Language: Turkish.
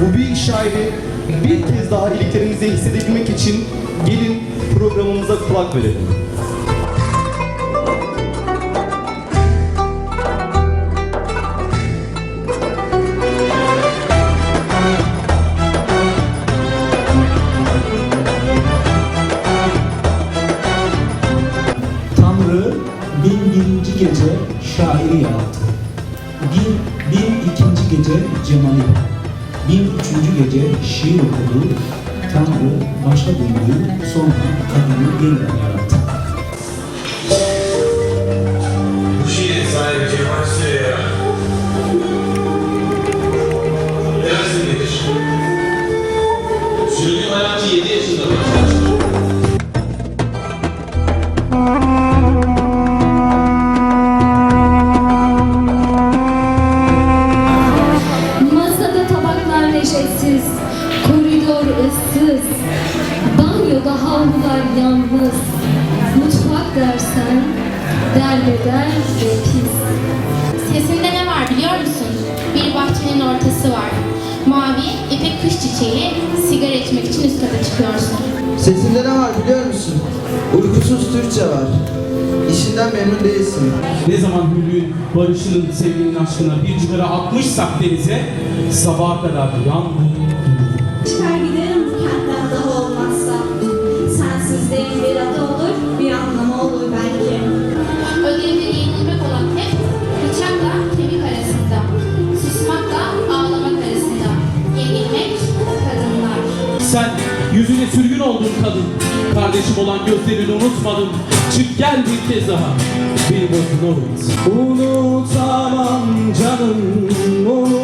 Bu büyük şairi bir kez daha iliklerimizde hissedebilmek için gelin programımıza kulak verelim. Tanrı bin birinci gece şairi yarattı. Bin, bin ikinci gece cemali. Bin üçüncü gece şiir okudu. Tanrı başa döndü, sonra kadını yeniden yarattı. Bu şiirin sahibi Cemal hayatı 7 yaşında. Banyoda havlular yalnız, mutfak dersen derbeder ve pis. Sesinde ne var biliyor musun? Bir bahçenin ortası var. Mavi, ipek kış çiçeği, sigara içmek için üst kata çıkıyorsun. Sesinde ne var biliyor musun? Uykusuz Türkçe var. İşinden memnun değilsin. Ne zaman Hülyün, Barış'ın, sevginin aşkına bir cigara atmışsak denize, sabaha kadar yandı. Çıkar Sen yüzüne sürgün oldun kadın. Kardeşim olan gözlerini unutmadım. Çık gel bir kez daha. Beni boşuna unut. Unutamam canım, unutamam